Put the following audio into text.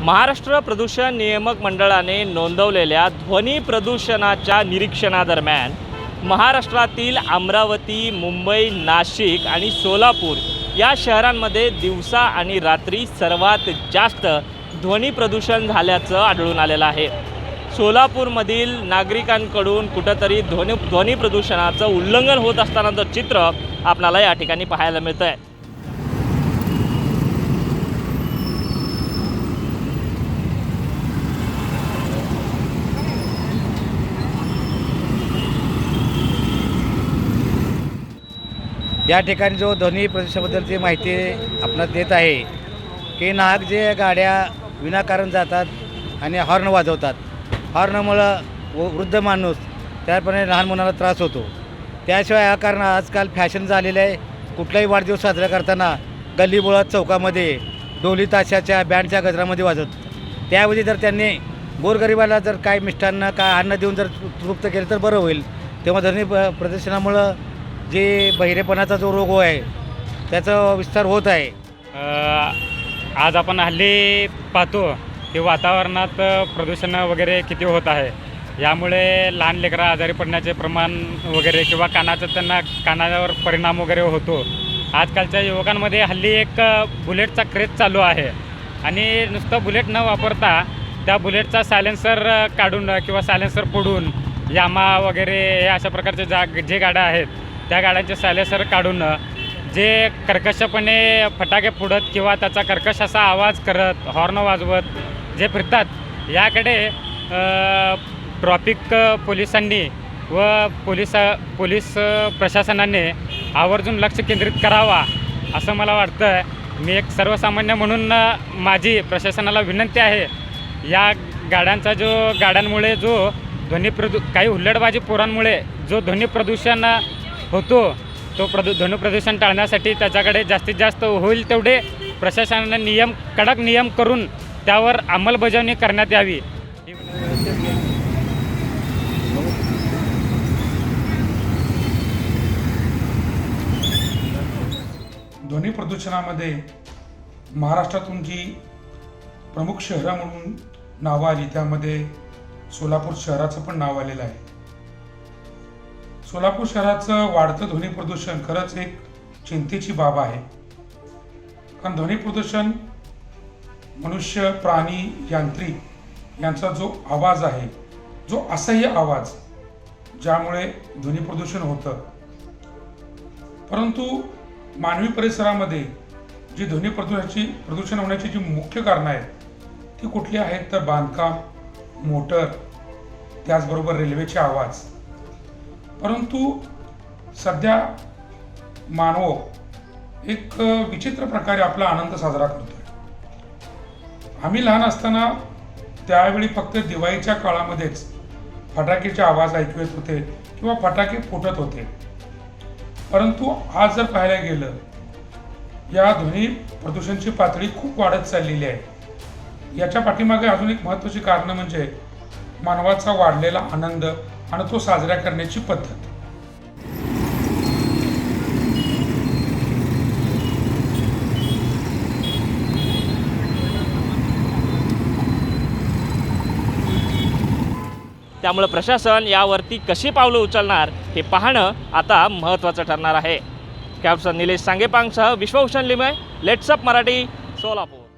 महाराष्ट्र प्रदूषण नियामक मंडळाने नोंदवलेल्या ध्वनी प्रदूषणाच्या निरीक्षणादरम्यान महाराष्ट्रातील अमरावती मुंबई नाशिक आणि सोलापूर या शहरांमध्ये दिवसा आणि रात्री सर्वात जास्त ध्वनी प्रदूषण झाल्याचं आढळून आलेलं आहे. सोलापूरमधील नागरिकांकडून कुठंतरी ध्वनी ध्वनी प्रदूषणाचं उल्लंघन होत असतानाचं चित्र आपल्याला या ठिकाणी पाहायला मिळतं आहे या ठिकाणी जो ध्वनी प्रदूषणाबद्दलची माहिती आपणास देत आहे की नाहक जे गाड्या विनाकारण जातात आणि हॉर्न वाजवतात. हॉर्नमुळं व वृद्ध माणूस त्याप्रमाणे लहान मुलांना त्रास होतो. त्याशिवाय हा कारण आजकाल फॅशन झालेलं आहे. कुठलाही वाढदिवस साजरा करताना गल्लीबोळात चौकामध्ये डोली ताशाच्या बँडच्या गजरामध्ये वाजवत. त्याऐवजी जर त्यांनी गोरगरिबाला जर काय मिष्टांना काय अन्न देऊन जर तृप्त केलं तर बरं होईल. तेव्हा ध्वनी प्रदर्शनामुळं जे बहिरेपणाचा जो रोग आहे त्याचा विस्तार होत आहे. आज आपण हल्ली पाहतो की वातावरणात प्रदूषण वगैरे किती होत आहे. यामुळे लहान लेकरं आजारी पडण्याचे प्रमाण वगैरे किंवा कानाचं त्यांना कानावर परिणाम वगैरे होतो. आजकालच्या युवकांमध्ये हल्ली एक बुलेटचा क्रेज चालू आहे. आणि नुसतं बुलेट न वापरता त्या बुलेटचा सायलेन्सर काढून किंवा सायलेन्सर फोडून यामा वगैरे हे अशा प्रकारचे जा जे गाड्या आहेत त्या गाड्यांचे सॅलेसर काढून जे कर्कशपणे फटाके फोडत किंवा त्याचा कर्कश असा आवाज करत हॉर्न वाजवत जे फिरतात याकडे ट्रॉफिक पोलिसांनी व पोलीस पोलीस प्रशासनाने आवर्जून लक्ष केंद्रित करावा असं मला वाटतं मी एक सर्वसामान्य म्हणून माझी प्रशासनाला विनंती आहे या गाड्यांचा जो गाड्यांमुळे जो ध्वनी प्रदू काही हुल्लडबाजी पोरांमुळे जो ध्वनी प्रदूषण होतो. तो प्रदू ध्वनी प्रदूषण टाळण्यासाठी त्याच्याकडे जास्तीत जास्त होईल तेवढे प्रशासनाने नियम कडक नियम करून त्यावर अंमलबजावणी करण्यात यावी. ध्वनी प्रदूषणामध्ये महाराष्ट्रातून जी प्रमुख शहरं म्हणून नावं आली त्यामध्ये सोलापूर शहराचं पण नाव आलेलं आहे. सोलापूर शहराचं वाढतं ध्वनी प्रदूषण खरंच एक चिंतेची बाब आहे. कारण ध्वनी प्रदूषण मनुष्य प्राणी यांत्रिक यांचा जो आवाज आहे जो असह्य आवाज ज्यामुळे ध्वनी प्रदूषण होतं. परंतु मानवी परिसरामध्ये जी ध्वनी प्रदूषणाची प्रदूषण होण्याची जी मुख्य कारणं आहेत ती कुठली आहेत? तर बांधकाम मोटर त्याचबरोबर रेल्वेचे आवाज. परंतु सध्या मानव एक विचित्र प्रकारे आपला आनंद साजरा करतो आम्ही लहान असताना त्यावेळी फक्त दिवाळीच्या काळामध्येच फटाकेचे आवाज ऐकू येत होते किंवा फटाके फुटत होते. परंतु आज जर पाहायला गेलं या ध्वनी प्रदूषणची पातळी खूप वाढत चाललेली आहे. याच्या पाठीमागे अजून एक महत्त्वाची कारणं म्हणजे मानवाचा वाढलेला आनंद आणि तो साजरा करण्याची पद्धत. त्यामुळं प्रशासन यावरती कशी पावलं उचलणार हे पाहणं आता महत्त्वाचं ठरणार आहे. कॅप्टन निलेश सांगेपांगसह विश्वभूषण लिमय लेट्सअप मराठी सोलापूर.